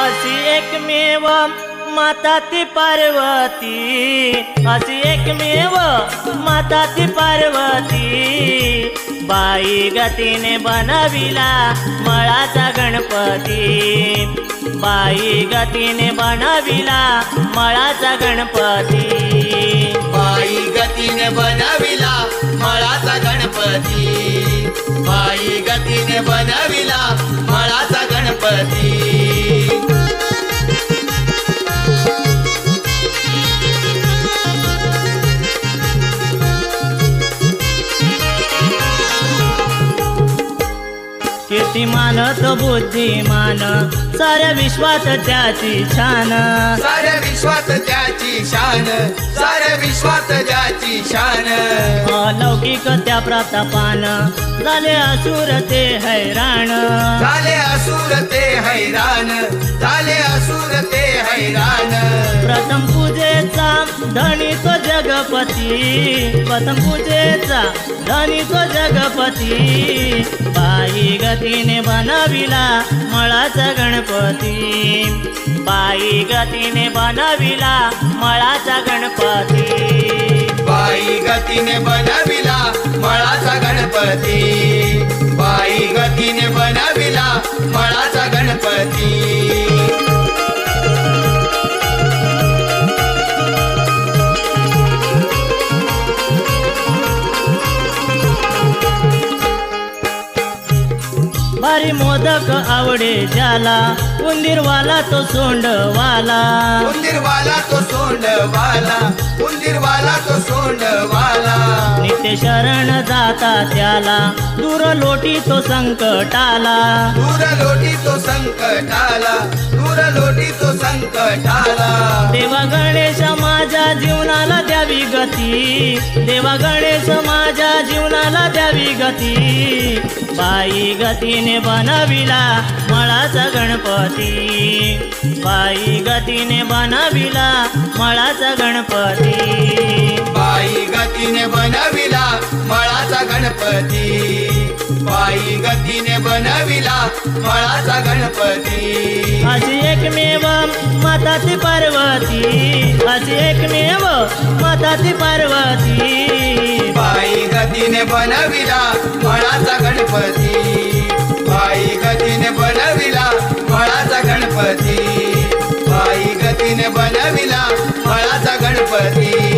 अशी एकमेव माता ती पार्वती. अशी एकमेव माता ती पार्वती. बाई गतीने बनविला मळाचा गणपती. बाई गतीने बनविला मळाचा गणपती. बाई गतीने बनविला मळाचा गणपती. बाई गतीने बनविला मळाचा गणपती. कीर्तिमान तो बुद्धिमान साऱ्या विश्वात त्याची छान. साऱ्या विश्वात त्याची शान साऱ्या विश्वात त्याची शान. अलौकिक त्या प्रतापान झाले असुर ते हैराण. झाले असुर ते हैराण झाले असुर ते हैराण प्रथम पूजेचा धनी तो जगपती प्रथम पूजेचा धनी तो जगपती. बाई गतीने बनविला मळाचा गणपती. बाई गतीने बनविला मळाचा गणपती. बाई गतीने बनविला मळाचा गणपती. बाई गतीने बनविला मळाचा गणपती. भारी मोदक आवडे ज्याला. उंदीरवाला तो सोंडवाला. उंदीरवाला तो सोंडवाला. उंदीरवाला तो सोंडवाला. नित्य शरण जाता त्याला. दूर लोटी तो संकटाला. दूर लोटी तो संकटाला. दूर लोटी तो संकटाला. गती. देवा गणेश माझ्या जीवनाला द्यावी गती. बाई गतीने बनविला मळाचा गणपती. बाई गतीने बनविला मळाचा गणपती. बाई गतीने बनविला मळाचा गणपती. बाई गतीने बनविला मळाचा गणपती. माता ती पार्वती अशी एक नेव माता ती पार्वती. बाई गतीने बनविला फळाचा गणपती. बाई गतीने बनविला फळाचा गणपती. बाई गतीने बनविला फळाचा गणपती.